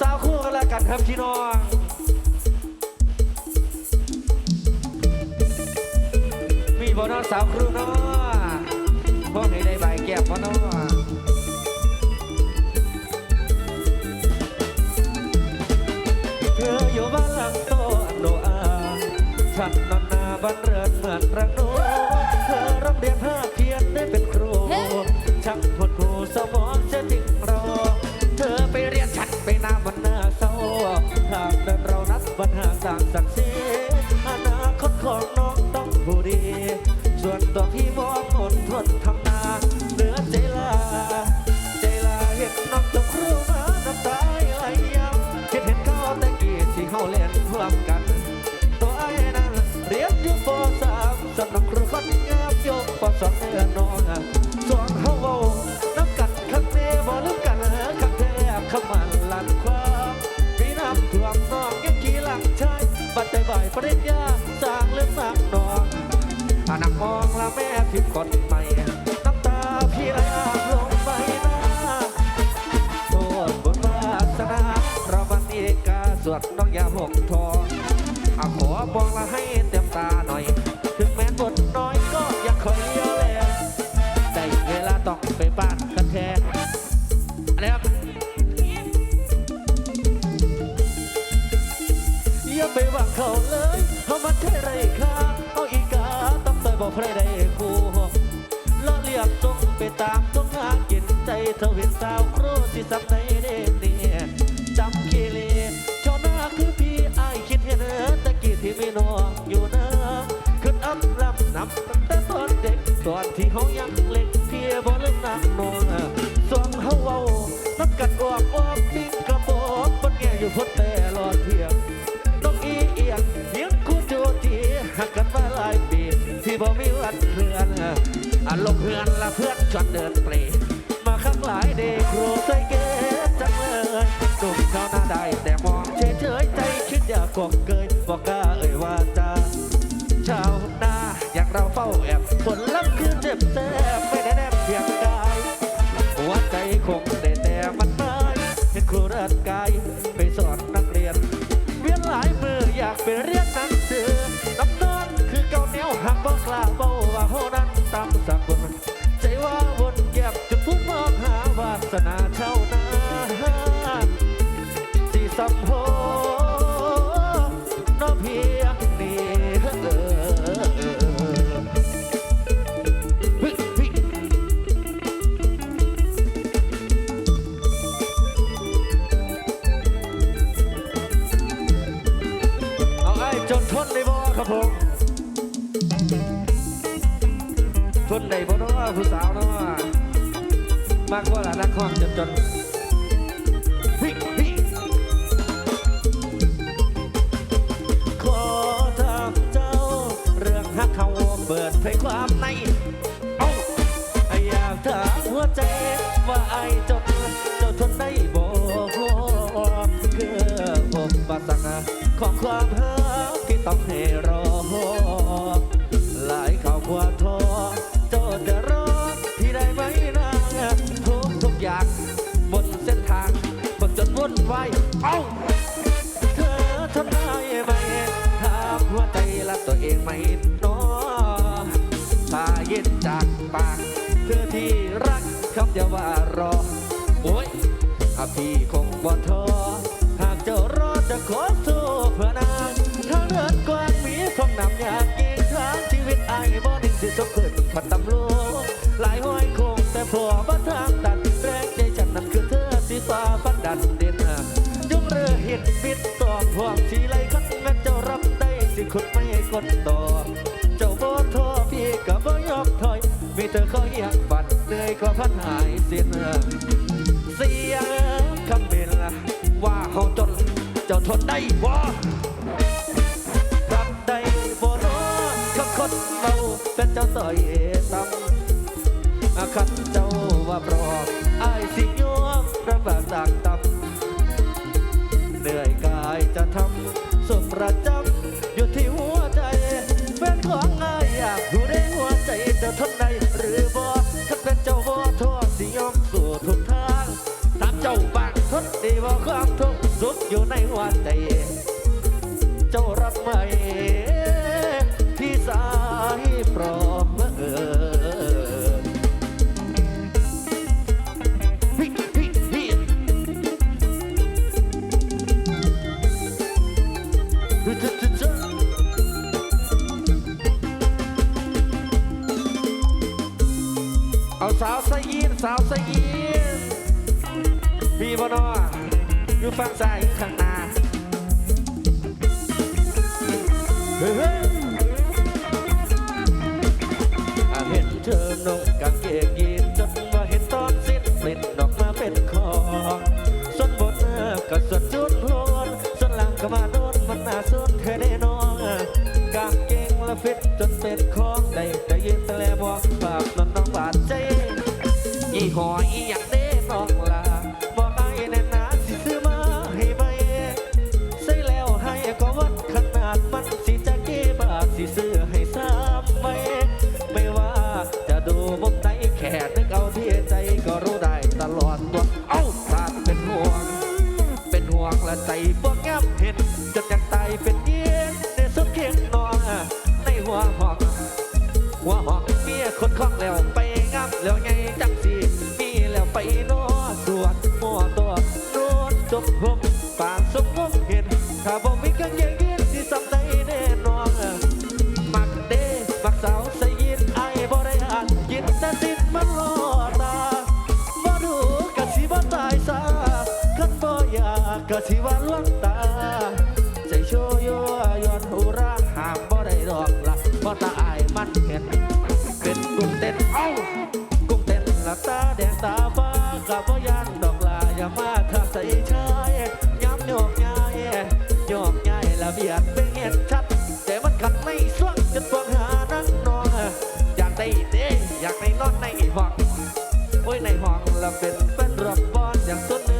สาวคู่กันแล้วกันครับพี่น้องมีบ่น้องสาวครูเนาะพวกให้ได้ใบแก้มบ่เนาะเธออยู่บ้านหลังโตโนอาฉันนอนนาบ้านเรือนเหมือนรังโนเธอร่ำเรียนภาคเพียนได้เป็นครูช่างพดครูสมองจะจริง สร้างศักดิ์ศรีอนาคตของน้องต้องผู้ดี ส่วนตัวพี่มองอดทนทำนาเหนือเจลาเจลาเห็นน้องจบครูมาน้ำตาไหลยังคิดเห็นเขาแต่กี้ที่เขาเล่นร่วมกัน ตัวไอ้นั้นเรียนอยู่ปสามสำนักครู ปริญญาสร้างเรื่องมากน้อกอานักมองละแม่พิมพ์คนใหม่น้ำตาพี่ไหลอาบลงไปน้าโทษบนวาสนาเราบันเอกาสวดน้องยาหกทองอาขอบอกละให้ พี่สับในเด่นเนี่ยจำกีเลชอนาคือพี่ไอคิดเห็นเออตะกี้ที่มีน้องอยู่นะขึ้นอัพลำนำตั้งแต่ตอนเด็กตอนที่เขายังเล็กเพียบ่ลืมนักนองส่วนเขาเว้านับกันออกออกดิ้งกระบอกบนแง่อยู่พ้นแต่รอดเพียงนกอีเอียงเลี้ยงคู่โจทีหักกันมาหลายปีที่บ่มีวันเคลื่อนอารมณ์เพื่อนละเพื่อนชวนเดินเปรม เราเฝ้าแอบฝนลับคือเจ็บแสบไม่ได้แนบเพียงกายหัวใจคงได้แต่มันไม่เห็นครูรัดกายไปสอนนักเรียน เวียนหลายมืออยากไปเรียนหนังสือน้ำนอนคือเก่าเหนียวหักบ่กล้าเบาว่าโหนั้นตามสักคนใจว่าวนแก็บจนผู้มองหาวาสนาเช่านาสีสัม จนทนได้บ่ครับผมทนได้บ่เนาะผู้สาวเนาะมากกว่าละนักความจนจนฮิฮิขอถามเจ้า เรื่องฮักเขาเปิดเผยความใน เอาอยากถามหัวใจว่าไอ้จนเจ้ กคำเดียวว่ารอโอ้ยถ้าพี่คงบ่ท้อหากเจ้ารอจะขอสู้เพื่อนางทางเดินกว้างมีของนำอยากกินทางชีวิตไอ้บ่นิ่งสิจบขึ้นพันตำรวจหลายห้อยคงแต่พอบ่ทางตัดแรงใจฉันนั้นคือเธอที่ฟ้าฟันดันเด่นจงเรือเห็นปิดตอบห่วงสีไหลคันแม่นเจ้ารับได้สิคุณไม่กดต่อ เจ้าบ่ท้อพี่ก็บ่ยอมถอย มีเธอเขาอย ทนได้บ่รับได้บ่เน้อคำคนเมาเป็นเจ้าต่อยซ้ำอาคันเจ้าว่าปลอบอายสิยอมรับว่าจากต่ำเหนื่อยกายจะทำสุขประจำอยู่ที่หัวใจเป็นของง่ายอยากอยู่ในหัวใจจะทนได้หรือบ่ถ้าเป็นเจ้าบ่ทอสิยอมสู่ทุกทาง เจ้าบางทนดีบ่ความทุกข์สุขอยู่ในหัวใจ เจ้ารับไหมพี่สายโปรด อยู่ฝั่งซ้ายอยู่ข้างหน้าเฮ้ยเห็นเธอนุ่งกางเกงยีนจนว่าเห็นตอนสิ้นปลิดออกมาเป็นคอส่วนบนเออก็ส่วนจุดโลนส่วนหลังก็มาโดนมันน่าสุดเธอแน่นอนกางเกงละฟิตจนเป็นของได้แต่ยินแต่แลบอกปากนนน้องบาดใจยี่ห้อ หัวหองหัวหอกเมียคนคล้องแล้วไปงับแล้วไงจังสีมีแล้วไปนอสวดมัวตัวนวดจบผมปากสมมุมเห็นถ้าบ่มีกางเกงยีนที่สำได้แน่นอนมักเด้มักสาวใส่ยินไอ้บ่ได้อ่านยินแต่สิ้นมันรอตาบ่ดูกะสิบ่ตายซาคันบ่อยากกะสิว่าลวงตา กุ้งเต้นเอ้ากุ้งเต้นหลับตาแดงตาฟ้ากับบ่ยานดอกลาอย่ามาทับใส่ชายย้ำโยกย้ายโยกย้ายละเบียดเป็นเห็นชัด แต่มันขัดไม่สวงจนปวงหานังนองอยากได้เด้อยากได้นอนในห้องโอ้ยในห้องละเป็นเป็นรับบอนอย่างสุดเนื้อ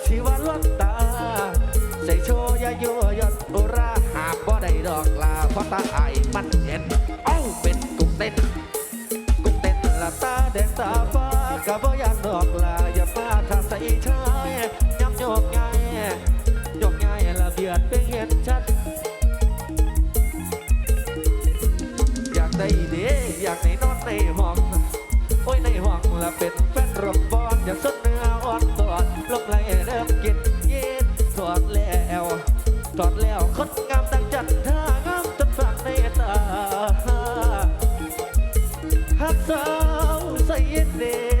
ากกะสิว่าล้วนตา ใส่โชยายั่วยดอุราหาบ่ได้ดอกลาเพราะตาไอมันเห็นเอ้าเป็นกุ้งเต้นกุ้งเต้นละตาแดงตาฟ้ากะบ่อยากดอกลาอย่ามาทา yeah.